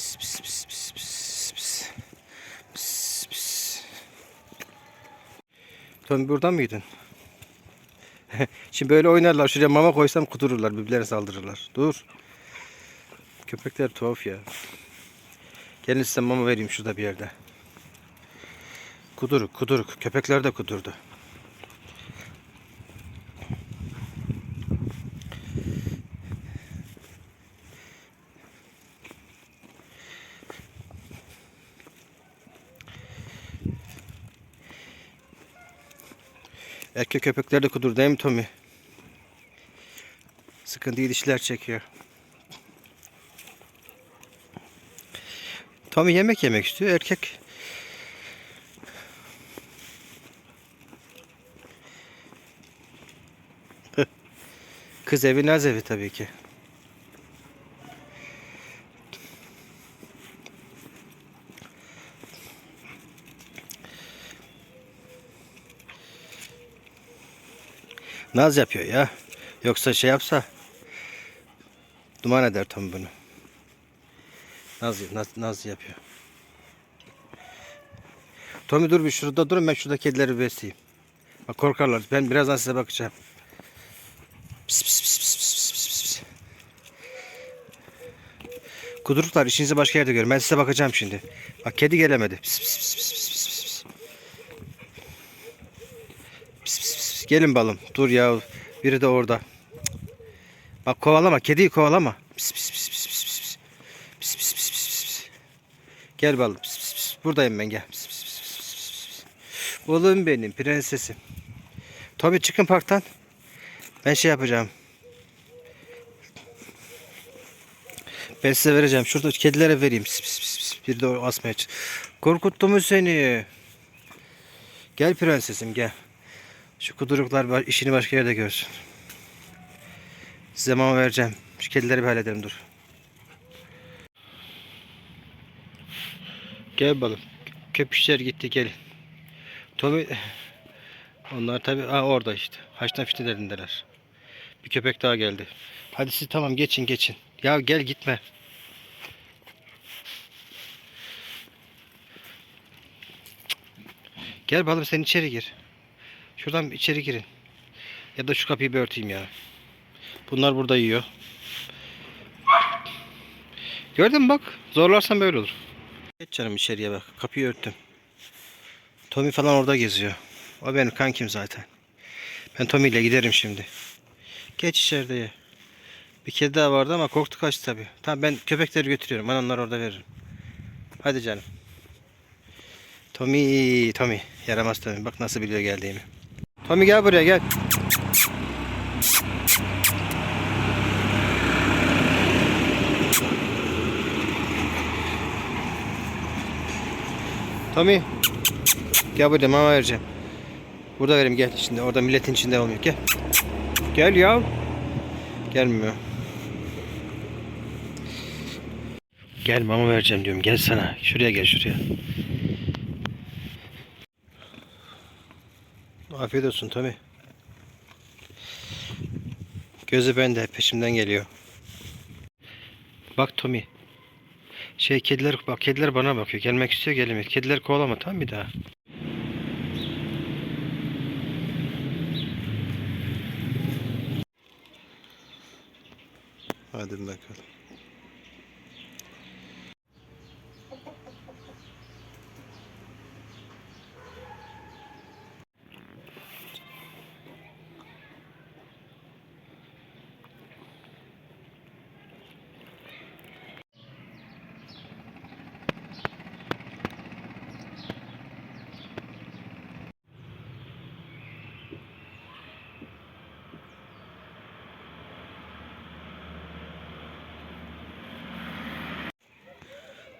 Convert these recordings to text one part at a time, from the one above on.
Pis pis mıydın? Şimdi böyle oynarlar. Şuraya mama koysam kudururlar. Birbirlerine saldırırlar. Dur. Köpekler tuhaf ya. Gelin size mama vereyim şurada bir yerde. Kuduruk kuduruk. Köpekler de kudurdu. Erkek köpekler de kudur değil mi Tommy? Sıkıntıyı dişler çekiyor. Tommy yemek yemek istiyor. Erkek Kız evi naz evi tabii ki. Naz yapıyor ya. Yoksa şey yapsa duman eder Tom bunu. Naz, naz, naz yapıyor. Tommy dur bir şurada durun ben şurada kedileri besleyeyim. Bak korkarlar. Ben birazdan size bakacağım. Pis pis pis pis pis pis pis. Kuduruklar işinizi başka yerde görün. Ben size bakacağım şimdi. Bak kedi gelemedi. Pis pis pis pis pis. Pis pis pis pis. Gelin balım. Dur ya. Biri de orada. Bak kovalama. Kediyi kovalama. Pis pis pis pis pis pis. Pis pis pis pis pis. Gel balım. Pis pis pis. Buradayım ben gel. Pis pis pis pis pis. Oğlum benim prensesim. Tommy çıkın parktan. Ben şey yapacağım. Ben size vereceğim. Şurada kedilere vereyim. Pis pis pis pis. Bir de asmaya çık. Korkuttu mu seni? Gel prensesim gel. Şu kuduruklar işini başka yerde görsün. Size mama vereceğim. Şu kedileri bir halledelim dur. Gel balım. Köpüşler gitti gelin. Tommy onlar tabi ha orada işte. Haçtan fiştelerindeler. Bir köpek daha geldi. Hadi siz tamam geçin geçin. Ya gel gitme. Gel balım sen içeri gir. Şuradan içeri girin. Ya da şu kapıyı bir örteyim ya. Bunlar burada yiyor. Gördün mü bak. Zorlarsan böyle olur. Geç canım içeriye bak. Kapıyı örttüm. Tommy falan orada geziyor. O benim kankim zaten. Ben Tommy ile giderim şimdi. Geç içeride ye. Bir kedi daha vardı ama korktu kaçtı tabi. Tamam ben köpekleri götürüyorum. Ben onları orada veririm. Hadi canım. Tommy, Tommy. Yaramaz Tommy. Bak nasıl biliyor geldiğimi. Tommy gel buraya gel. Tommy. Gel buraya mama vereceğim. Burada vereyim gel. Şimdi orada milletin içinde olmuyor. Gel. Gel ya. Gelmiyor. Gel mama vereceğim diyorum. Gel sana. Şuraya gel şuraya. Afiyet olsun Tommy. Gözü bende peşimden geliyor. Bak Tommy. Şey kediler bak kediler bana bakıyor. Gelmek istiyor gelemiyor. Kediler kovalama tamam bir daha. Hadi bakalım.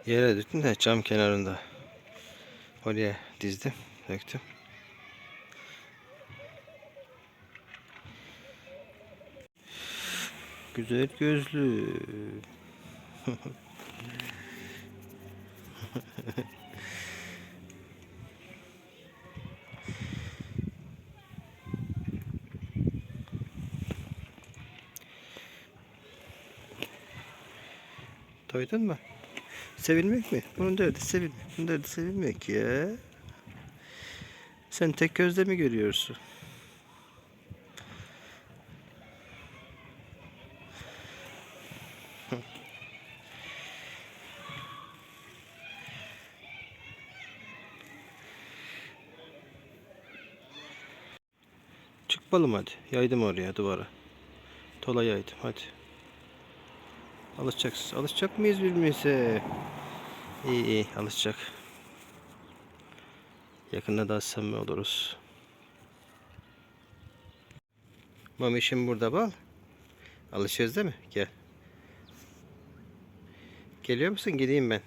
Yere döktüm de cam kenarında. Oraya dizdim, döktüm. Güzel gözlü. Duydun mu? Sevilmek mi? Bunun derdi sevilmek. Bunun derdi sevilmek ya. Sen tek gözle mi görüyorsun? Çık balım hadi. Yaydım oraya duvara. Tola yaydım hadi. Alışacaksın. Alışacak mıyız birbirimize? İyi iyi alışacak. Yakında daha samimi oluruz. Mamişim burada bal. Alışıyoruz değil mi? Gel. Geliyor musun? Gideyim ben.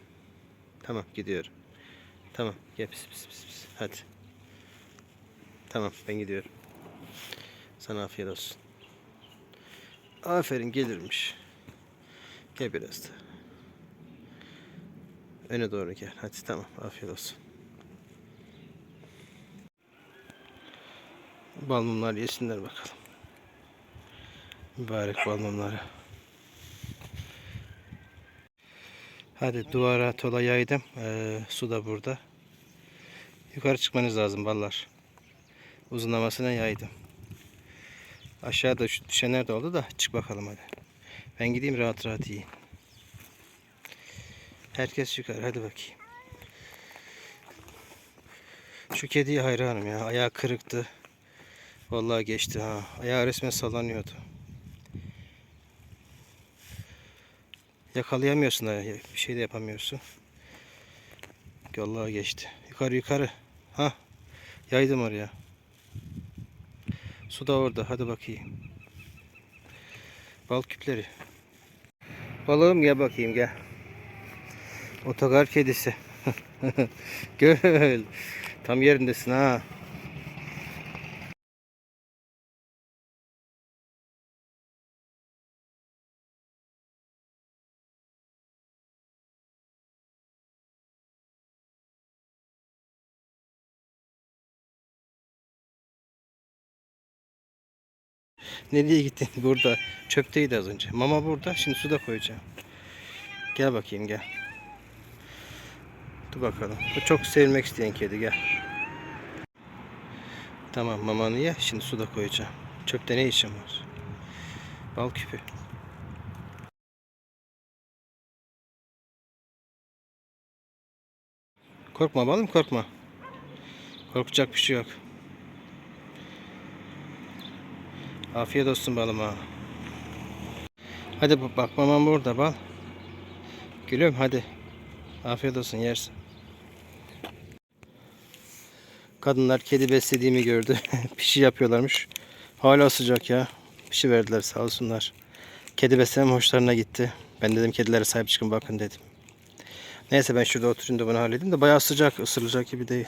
Tamam gidiyorum. Tamam gel pis pis pis pis. Hadi. Tamam ben gidiyorum. Sana afiyet olsun. Aferin gelirmiş. Gel biraz da. Öne doğru gel. Hadi tamam. Afiyet olsun. Bal mumlar yesinler bakalım. Mübarek bal mumları. Hadi duvara tola yaydım. Ee, su da burada. Yukarı çıkmanız lazım ballar. Uzunlamasına yaydım. Aşağıda şu düşenler de oldu da çık bakalım hadi. Ben gideyim rahat rahat yiyeyim. Herkes yukarı hadi bakayım. Şu kediye hayranım ya. Ayağı kırıktı. Vallahi geçti ha. Ayağı resmen sallanıyordu. Yakalayamıyorsun da bir şey de yapamıyorsun. Vallahi geçti. Yukarı yukarı. Ha. Yaydım oraya. Su da orada. Hadi bakayım. Bal küpleri. Balığım gel bakayım gel. Otogar kedisi. Gel. Tam yerindesin ha. Nereye gittin? Burada. Çöpteydi az önce. Mama burada. Şimdi suda koyacağım. Gel bakayım gel. Dur bakalım. Bu çok sevilmek isteyen kedi gel. Tamam mamanı ye. Şimdi suda koyacağım. Çöpte ne işin var? Bal küpü. Korkma balım korkma. Korkacak bir şey yok. Afiyet olsun balıma. Hadi bak mamam burada bal. Gülüm hadi. Afiyet olsun yersin. Kadınlar kedi beslediğimi gördü. Pişi yapıyorlarmış. Hala sıcak ya. Pişi verdiler sağ olsunlar. Kedi beslemem hoşlarına gitti. Ben dedim kedilere sahip çıkın bakın dedim. Neyse ben şurada oturayım da bunu halledeyim de bayağı sıcak ısırılacak gibi değil.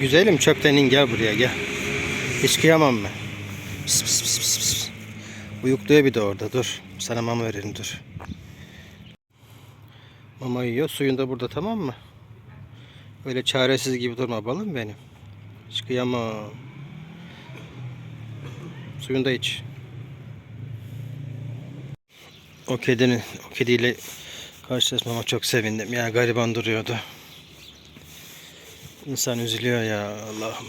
Güzelim çöpten in gel buraya gel. Hiç kıyamam ben. Pis, pis, pis, pis, pis. Uyukluyor bir de orada dur. Sana mama verelim dur. Mama yiyor. Suyun da burada tamam mı? Öyle çaresiz gibi durma balım benim. Hiç kıyamam. Suyunu da iç. O kedinin, o kediyle karşılaşmama çok sevindim. Ya gariban duruyordu. İnsan üzülüyor ya Allah'ım.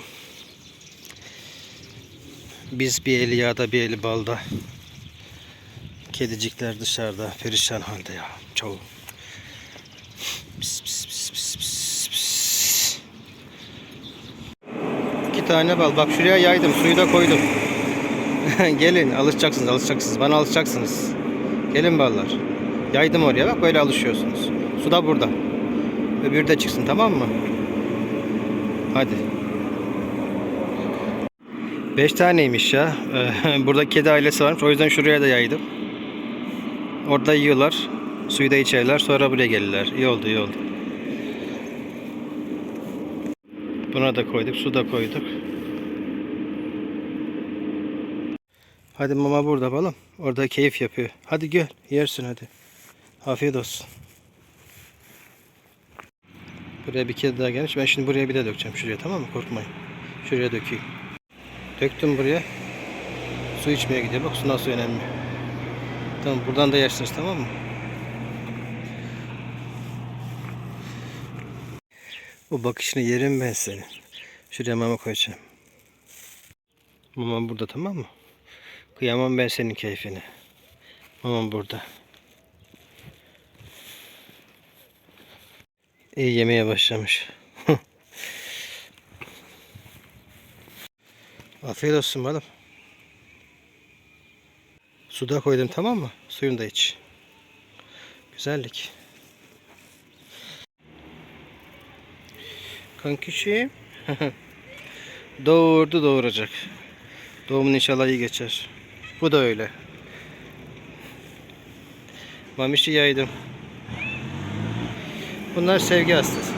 Biz bir eli yağda bir eli balda. Kedicikler dışarıda perişan halde ya. Çoğu. Pis, pis, pis, pis, pis, pis. İki tane bal. Bak şuraya yaydım. Suyu da koydum. Gelin alışacaksınız alışacaksınız. Bana alışacaksınız. Gelin ballar. Yaydım oraya bak böyle alışıyorsunuz. Su da burada. Öbürü de çıksın tamam mı? Hadi. Beş taneymiş ya. Burada kedi ailesi varmış. O yüzden şuraya da yaydım. Orada yiyorlar. Suyu da içerler. Sonra buraya gelirler. İyi oldu iyi oldu. Buna da koyduk. Su da koyduk. Hadi mama burada balım. Orada keyif yapıyor. Hadi gel. Yersin hadi. Afiyet olsun. Buraya bir kedi daha gelmiş. Ben şimdi buraya bir de dökeceğim. Şuraya tamam mı? Korkmayın. Şuraya dökeyim. Döktüm buraya. Su içmeye gidiyor. Bak su nasıl önemli. Tamam buradan da yaşlarız tamam mı? Bu bakışını yerim ben seni. Şuraya mama koyacağım. Mamam burada tamam mı? Kıyamam ben senin keyfini. Mamam burada. İyi yemeye başlamış. Afiyet olsun balım. Suda koydum tamam mı? Suyunu da iç. Güzellik. Kankişim. Doğurdu doğuracak. Doğumun inşallah iyi geçer. Bu da öyle. Mamişi yaydım. Bunlar sevgi hastası.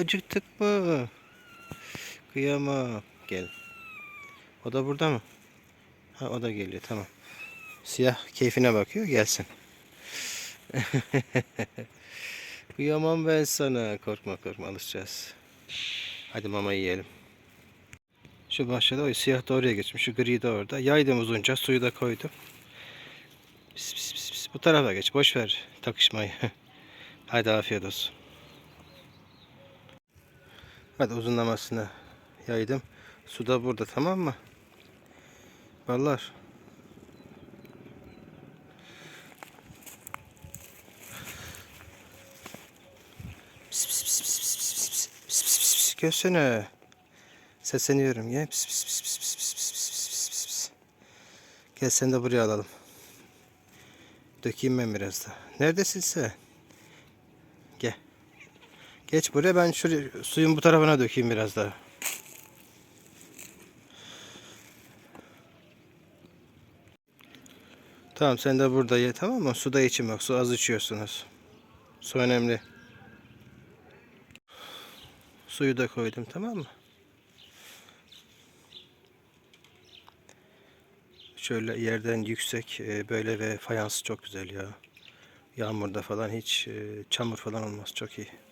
Acıktık mı? Kıyamam. Gel. O da burada mı? Ha o da geliyor tamam. Siyah keyfine bakıyor gelsin. Kıyamam ben sana. Korkma korkma alışacağız. Hadi mama yiyelim. Şu bahçede o siyah da oraya geçmiş. Şu gri de orada. Yaydım uzunca. Suyu da koydum. Pis, pis, pis, pis. Bu tarafa geç. Boş ver takışmayı. Hadi afiyet olsun. Hadi uzunlamasını yaydım. Su da burada tamam mı? Ballar. Gelsene. Sesleniyorum ya. Pis, pis, pis, pis, pis, pis, pis, pis, pis, pis, pis. Gel seni de buraya alalım. Dökeyim ben biraz da. Neredesin sen? Geç buraya ben şuraya suyun bu tarafına dökeyim biraz daha. Tamam sen de burada ye tamam mı? Su da için bak su az içiyorsunuz. Su önemli. Suyu da koydum tamam mı? Şöyle yerden yüksek e, böyle ve fayans çok güzel ya. Yağmurda falan hiç e, çamur falan olmaz çok iyi.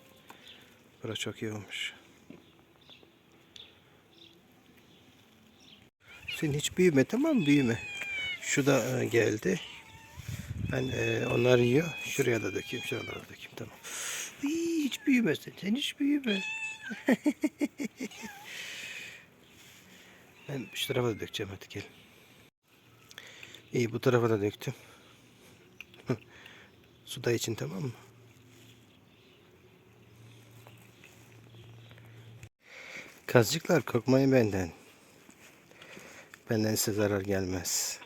Bura çok iyi olmuş. Sen hiç büyüme tamam mı? Büyüme. Şu da e, geldi. Ben e, onlar yiyor. Şuraya da dökeyim. Şuralara da dökeyim. Tamam. Hii, hiç büyüme sen. Sen hiç büyüme. ben şu tarafa da dökeceğim hadi gel. İyi bu tarafa da döktüm. Suda için tamam mı? Kazcıklar korkmayın benden. Benden size zarar gelmez.